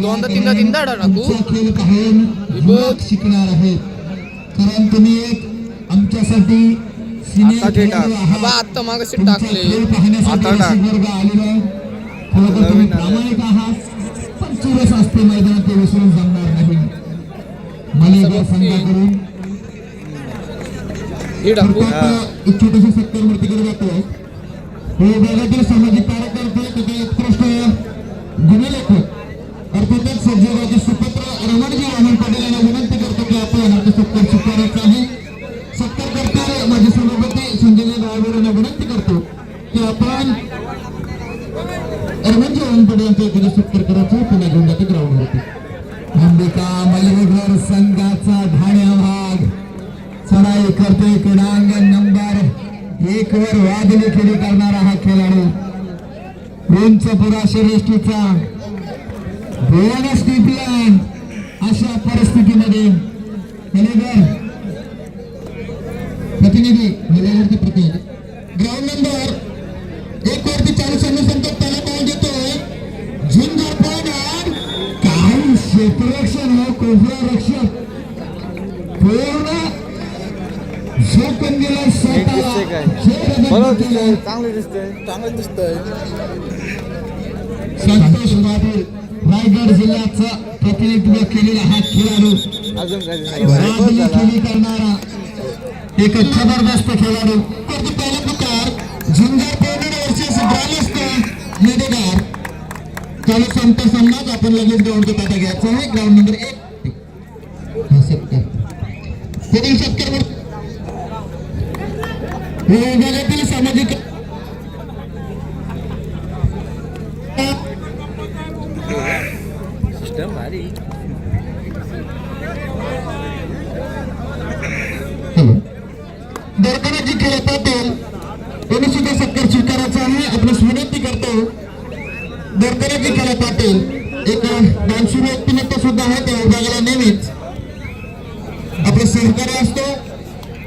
दोनदा तीनदा तीनदा टाकू शिकणार आहेत. कारण तुम्ही एक आमच्यासाठी आता मागाशी तुमचा टाकले. आता. प्रामाणिक आहात. पण चुरस असते मैदानात ते विसरून जमणार नाही. मलेगाव संघाकडून ही टाकू. एक छोटीशी सत्कार मूर्तीकडे जातो हे भागातील सामाजिक कार्यकर्ते तथा उत्कृष्ट गुणलेखक अर्थातच सजीवाचे सुपुत्र रमणजी रमण पाटील यांना विनंती करतो की आपण हा सत्कार स्वीकारायचा आहे. सत्कार करते माझे सभापती संजय गायवर यांना विनंती करतो की आपण रमणजी रमण पाटील यांचा एखादा सत्कार करायचा एक खेळी करणारा हा खेळाडू. उंच पुरा श्रेष्ठीचा स्थिती टीपीएन अशा परिस्थितीमध्ये मलेगर प्रतिनिधी मुलावरती प्रतिनिधी. ग्राउंड नंबर एक वरती चालू संघ त्याला बॉल देतोय. झुंज पॉइंट काय क्षेत्ररक्षण कोपरा रक्षक. पूर्ण झोकून दिलं एक काय बरोबर दिसतंय चांगलं दिसतंय चांगलं दिसतंय संतोष बाबू रायगड जिल्ह्याचं प्रतिनिधित्व केलेला हा खेळाडू अजून काय खेळी करणारा एक जबरदस्त खेळाडू करतो पहिला पुकार झुंजार पौर्णिमा वर्षेस ग्रामस्थ मेडेगार चालू संत सामनाच आपण लगेच ग्राउंडचा ताटा घ्यायचा आहे ग्राउंड नंबर एक सत्तर सत्कार पुढील सत्कार विभागातील सामाजिक सिस्टम भारी. दरकणाची खेळ पाटील यांनी सुद्धा सत्कार स्वीकारायचा आहे आपण विनंती करतो. दरकणाची खेळ पाटील एक डान्सू व्यक्तिमत्व सुद्धा आहे त्या विभागाला नेहमीच. आपलं सहकार्य असतो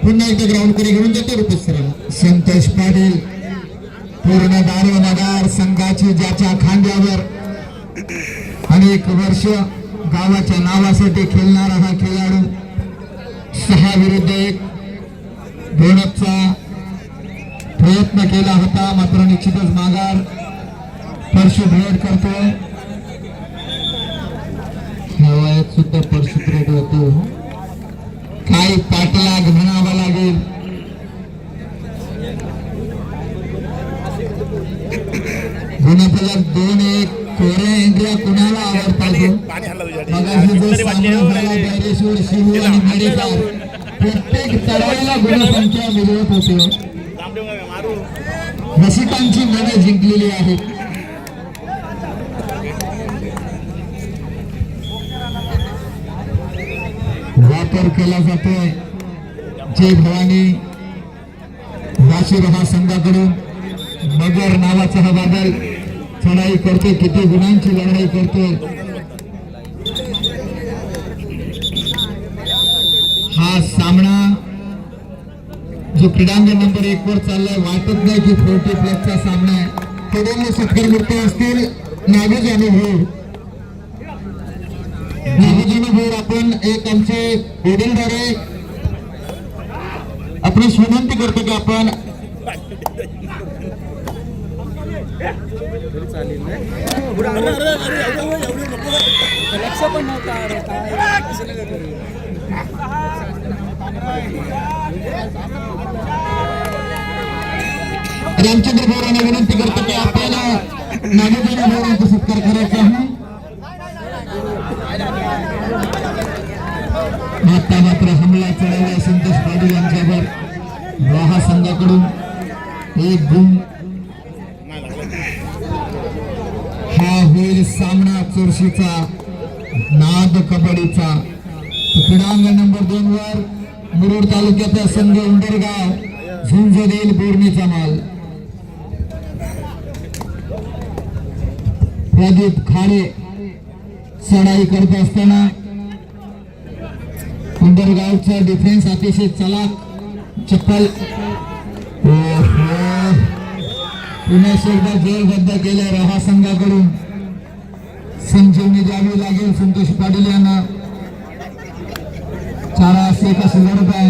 पुन्हा एकदा ग्राउंडकडे घेऊन जातो रुपेश संतोष पाटील पूर्ण दारू नगार संघाची ज्याच्या खांद्यावर अनेक वर्ष गावाच्या नावासाठी खेळणारा हा खेळाडू सहा विरुद्ध एक घेण्याचा प्रयत्न केला होता मात्र निश्चितच माघार परशु भेट करतोय. सुद्धा परशु भेट होतो. काही पाठलाग म्हणावा लागेल. गुणफलक दोन एक. कोऱ्या एंट्रिया कुणाला आवडतात प्रत्येक तळाला गुणसंख्या मिळवत होते. रसिकांची मने जिंकलेली आहेत. वापर केला जातोय जय भवानी वाशिर हा संघाकडून मगर नावाचा हा बादल चढाई करतो किती गुणांची लढाई करतोय हा सामना जो क्रीडांगण नंबर एक वर चाललाय वाटत नाही की फोर्टी प्लसचा सामना आहे. कडे सत्कार मूर्ती असतील नागज अनुभव एक आमचे वडीलधारे आपण विनंती करतो की आपण चालेल ना लक्ष रामचंद्र बोरांना विनंती करतो की आपल्याला नागेंद्र बोरांचा सत्कार करायचा आहे. आता मात्र हमला चढवला संतोष पाटील यांच्यावर. वाहा संघाकडून एक गुण. हा होईल सामना चोरशीचा नाद कबड्डीचा. क्रीडांग नंबर दोन वर मुरुड तालुक्याचा संघ उंडरगाव झुंज देईल बोरणीचा माल. प्रदीप खाडे चढाई करत असताना उंडरगावचा डिफेन्स अतिशय चलाक चप्पल. ओहो. पुन्हा एकदा जेलबद्ध केल्या रहा संघाकडून संजीवनी द्यावी लागेल संतोष पाटील यांना. चारा असे एका हजार रुपये.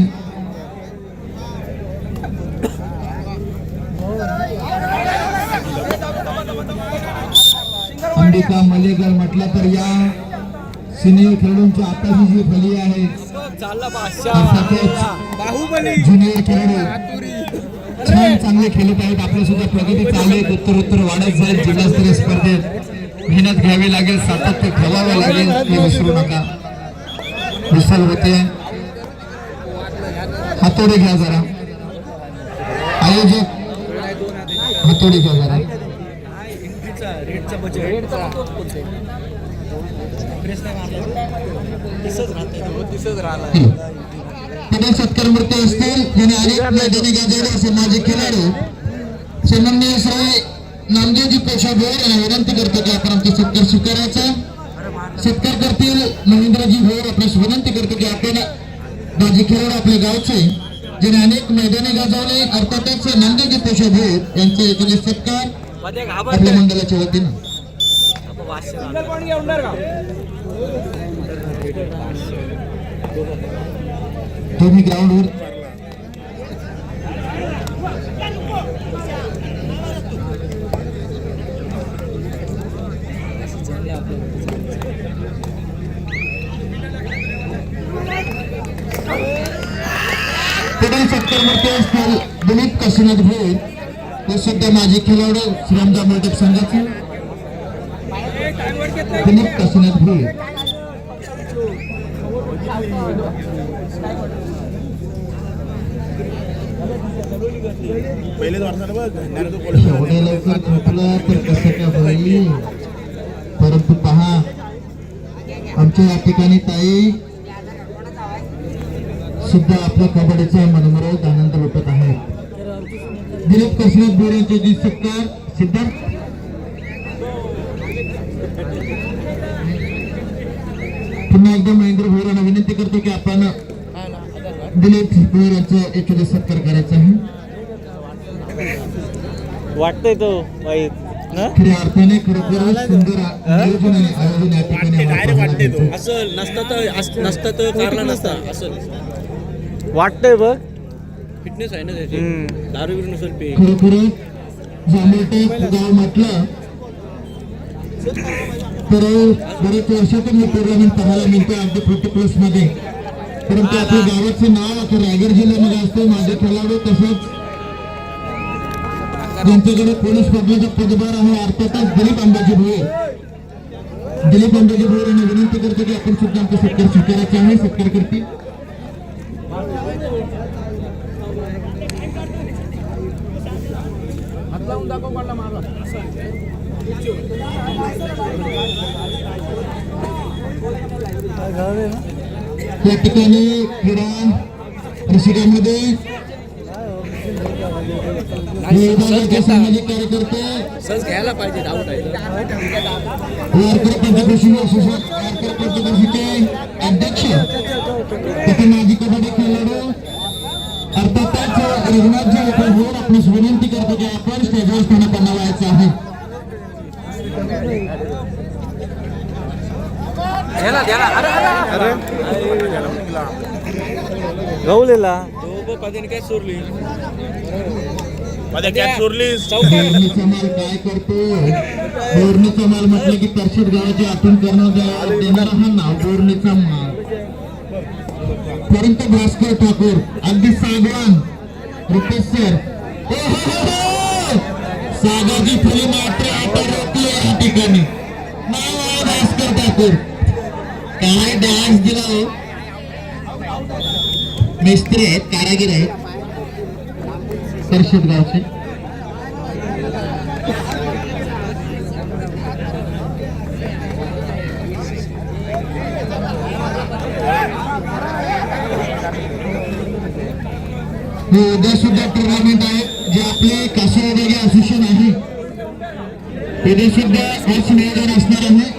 अंबिका मलेकर म्हटलं तर या सिनियर खेळूंची आताची जी फली आहे चालला अर्थातच बाहुबली. ज्युनियर खेळाडू छान चांगले खेळत आहेत आपल्या सुद्धा प्रगती चालू आहे. उत्तर उत्तर वाढत जाईल. जिल्हास्तरीय स्पर्धेत मेहनत घ्यावी लागेल. सातत्य ठेवावे लागेल. हे विसरू नका. विसर होते. हातोडे घ्या जरा. आयोजक हातोडे घ्या जरा. सत्कार मूर्ती असतील ज्याने अनेक मैदानी गाजवले असे माझे खेळाडू. सन्माननीय श्री नामदेवजी पेशाभोर यांना विनंती करतो की आपण आमचा सत्कार स्वीकारायचा. सत्कार करतील महेंद्रजी भोर आपल्यास विनंती करतो की आपण माझे खेळाडू आपल्या गावचे ज्याने अनेक मैदानी गाजवले. अर्थातच नामदेवजी पेशाभोर यांचे एखादे सत्कार आपल्या मंडळाच्या वतीनं. तुम्ही ग्राउंडवर पुढील सत्तर असतील दिलीप काशीनाथ भोर हे सुद्धा माझे खेळाडू श्रीरामदा मंडप संघाचे. दिलीप काशीनाथ भोर एवढ्या लवकर झोपला तर कसं काय होईल? परंतु पहा आमच्या या ठिकाणी ताई सुद्धा आपल्या कबड्डीचा मनमोहक आनंद लुटत आहेत. दिलीप कसरत बोर यांचे जी सत्कार सिद्धार्थ पुन्हा एकदा महेंद्र भोर यांना विनंती करतो की आपण दिलीप भोर यांचा सत्कार करायचा आहे. वाटतंय तो वाईट खऱ्या अर्थाने खरोखर सुंदर आयोजन या ठिकाणी. असं नसतं तर नसतं तर कारला नसता. असं वाटतंय बघ. फिटनेस आहे ना त्याची. दारू बिरू नसेल पे जांभळटे गाव म्हटलं तर बरेच वर्षातून हे टुर्नामेंट पाहायला मिळते अगदी फोर्टी प्लसमध्ये. परंतु आपल्या गावाचं नाव आता रायगड जिल्ह्यामध्ये असतं माझे खेळाडू तसंच. ज्यांच्याकडे पोलीस पदवीचा पदभार आहे अर्थातच दिलीप अंबाजी भोये दिलीप अंबाजी भोयर यांना विनंती करतो की आपण सुद्धा आमचा सत्कार स्वीकारायचा आहे सत्कार करतील. माझा या ठिकाणी क्रीडा विभागाचे सामाजिक कार्यकर्ते वारकरी पंचकृषी वारकरी पंचकृषीचे अध्यक्ष तथे माजी कबड्डी खेळाडू अर्थातच रघुनाथजी आपणास विनंती करतो की आपण स्टेजवर स्थान बनवायचं आहे. गवलेला काय चोरली काय करतो बोरणीचा माल म्हटलं की तरशीद गावाची आठवण करणार देणारा हा नाव बोरणीचा माल परंतु भास्कर ठाकूर अगदी सागवान रुपेश सर! सागाची फुले मात्र या नाव भास्कर ठाकूर काय डान्स दिला हो? मिस्त्री आहेत कारागीर आहेत. तरशीद गावचे. उद्या सुद्धा टुर्नामेंट आहे जे आपले कासरवाडी असोसिएशन आहे. हे सुद्धा आज नियोजन असणार आहे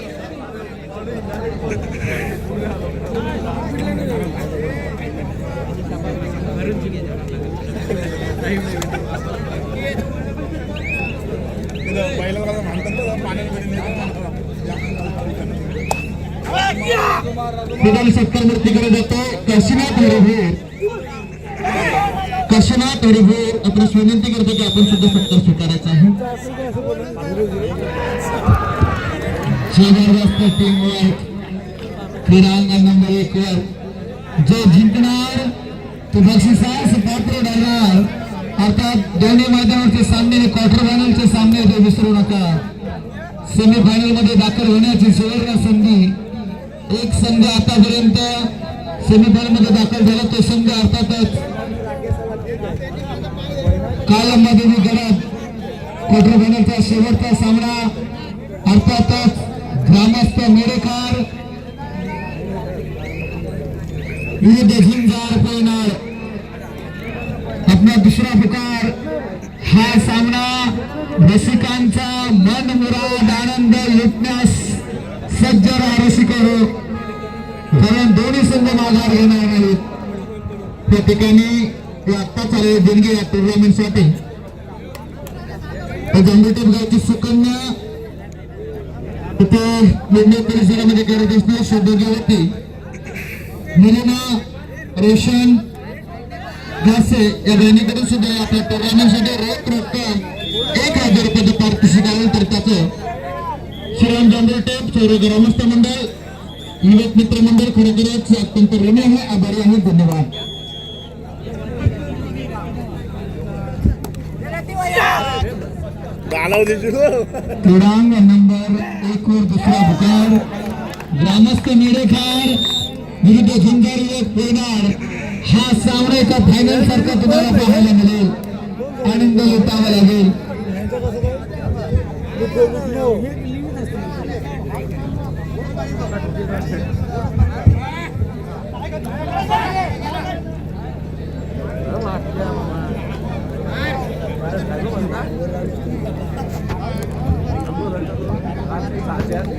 सत्कार मूर्तीकडे जातो काशीनाथ हरिभोर काशीनाथ हरिभोर आपण विनंती करते की आपण सत्कार स्वीकारायचा जबरदस्त टीम वर्क क्रीडांगण नंबर एक वर. जो जिंकणार. तो बक्षिसास पात्र ठरणार अर्थात दोन्ही मैदानावरचे सामने क्वार्टर फायनलचे सामने ते विसरू नका. सेमीफायनलमध्ये दाखल होण्याची सुवर्ण संधी. एक संघ आतापर्यंत सेमीफायनलमध्ये दाखल झाला तो संघ अर्थातच कालममध्ये गडद क्वार्टर फायनलचा शेवटचा सामना. अर्थातच ग्रामस्थ मेडेकार विविध झुंजार पैनाळ आपला दुसरा पुकार हा सामना रसिकांचा मन मुराद आनंद लुटण्यास सज्ज राहा रसिक कारण दोन्ही संघ माघार घेणार नाहीत। त्या ठिकाणी आत्ता चालले देणगी या टुर्नामेंटसाठी। जांभेटेप गावची सुकन्या तिथे मुंबई परिसरामध्ये करत असते सौभाग्यवती मुलीना रोशन घासे या बहिणीकडून सुद्धा आपल्या टुर्नामेंटसाठी रोख रक्कम एक हजार रुपयाचं पारितोषिक आलं तर त्याचं. श्रीराम जांभरे टेप सौर ग्रामस्थ मंडळ युवक मित्र मंडळ खरोखरच अत्यंत ऋणी आहे आभारी आहे धन्यवाद. हो. क्रीडांग नंबर एक वर दुसरा भुकार ग्रामस्थ मेडेखार विरुद्ध झुंजार व पेणार हा सामना एका फायनल सारखा तुम्हाला पाहायला मिळेल. आनंद लुटावा लागेल.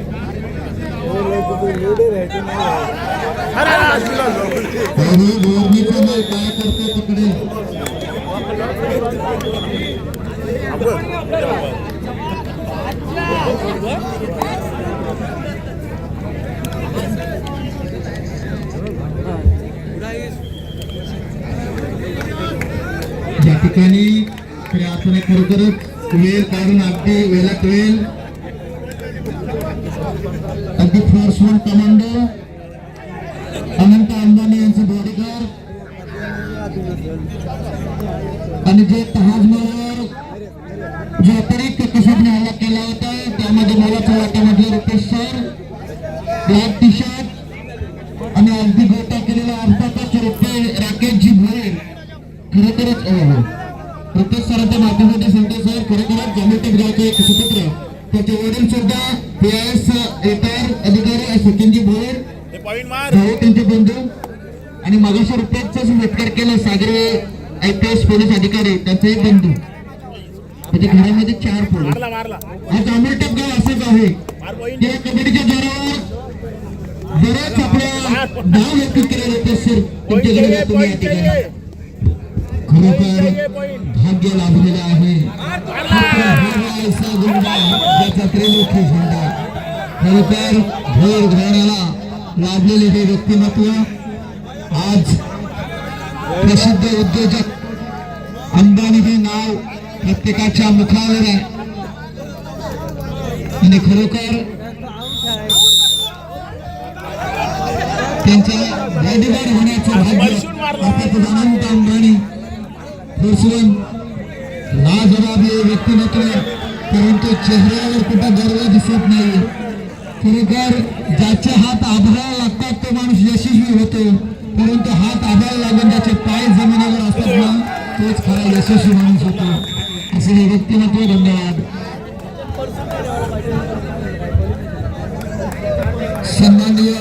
अरे गोरणीचं नाही काय करतो तिकडे या ठिकाणी आपण खरोखरच वेळ काढून अगदी वेळात वेळ अगदी Force One commando. Anant Ambani यांचे बॉडीगार्ड आणि जे तहाजमावर जो अतिरिक्त कसबने हल्ला केला होता त्यामध्ये मोलाच्या वाट्यामधले Rupesh sir black T shirt आणि अगदी गोटा केलेला अर्थातच रुपये राकेशजी भोईर खरोखरच अहो हो. रुपेश सरांच्या माध्यमातून सांगतो सर खरोखरच जमेटिक गावचे एक सुपुत्र. त्याचे सुद्धा पी एस रिटायर अधिकारी सचिनजी भोईर. भाऊ त्यांचे बंधू. आणि मगाशी रुपयाचाच सत्कार केला Sagare I P S police अधिकारी त्यांचेही बंधू. त्याच्या घरामध्ये चार पोलीस आज अमरटेक गाव असंच आहे. या कबड्डीच्या जोरावर बरेच आपल्या नाव व्यक्त केलेले होते सर. तुमच्याकडे मी या ठिकाणी. खरोखर भाग्य लाभलेलं आहे. ज्याचा त्रिमुखी झेंडा. खरोखर भोर घराण्याला लाभलेले हे व्यक्तिमत्व आज प्रसिद्ध उद्योजक अंबानी हे नाव प्रत्येकाच्या मुखावर आहे. आणि खरोखर त्यांच्या बॉडीगार्ड होण्याचं भाग्य अर्थात अनंत अंबानी फसवून लाजवाबी व्यक्तिमत्व परंतु चेहऱ्यावर कुठं गर्व दिसत नाही. खरोखर ज्याचे हात आभाळ लागतात तो माणूस यशस्वी होतो परंतु हात आभाळ लागून ज्याचे पाय जमिनीवर असतात ना तोच खरा यशस्वी माणूस होतो. असे हे व्यक्तिमत्व धन्यवाद. सन्माननीय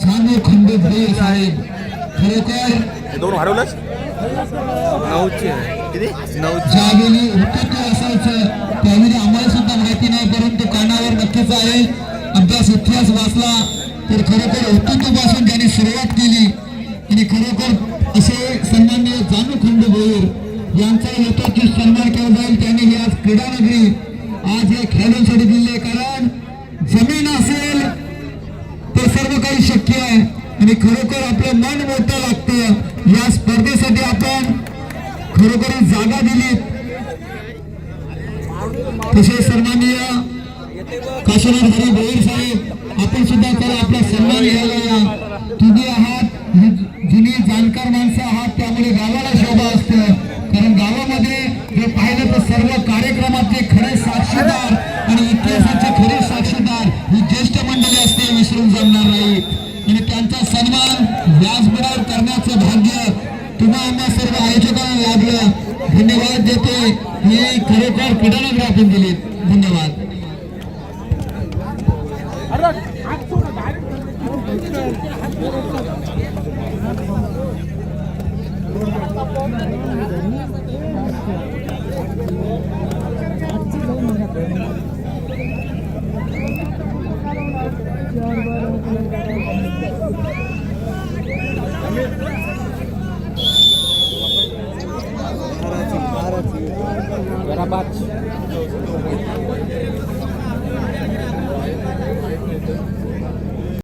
जानू खंडू भोईर साहेब खरोखर दोन हरवलंच? नऊची. ज्यावेळी उत्तर असायचं. त्यावेळी आम्हाला सुद्धा माहिती नाही परंतु कानावर नक्कीच आहे अभ्यास इतिहास वाचला तर खरोखर उत्तुत्वापासून त्यांनी सुरुवात केली. आणि खरोखर असे सन्माननीय जानू खंड भोईर यांचा यथोचित सन्मान केला जाईल. त्यांनी ही आज क्रीडानगरी आज हे खेळाडूंसाठी दिले कारण जमीन असेल तर सर्व काही शक्य आहे. आणि खरोखर आपलं मन मोठं लागतं या स्पर्धेसाठी. खरोखर जागा दिली तसेच सन्माननीय काशीनाथ हरी भोईर साहेब आपण सुद्धा त्याला आपला सन्मान घ्यायला या तुम्ही आहात जुनी जाणकार माणसं आहात त्यामुळे गावाला शोभा असतं. कारण गावामध्ये जे पाहिलं तर सर्व कार्यक्रमाचे खरे साक्षीदार आणि इतिहास योजना सर्व लाभलं धन्यवाद देते ही खरोखर कुठे आपण दिली धन्यवाद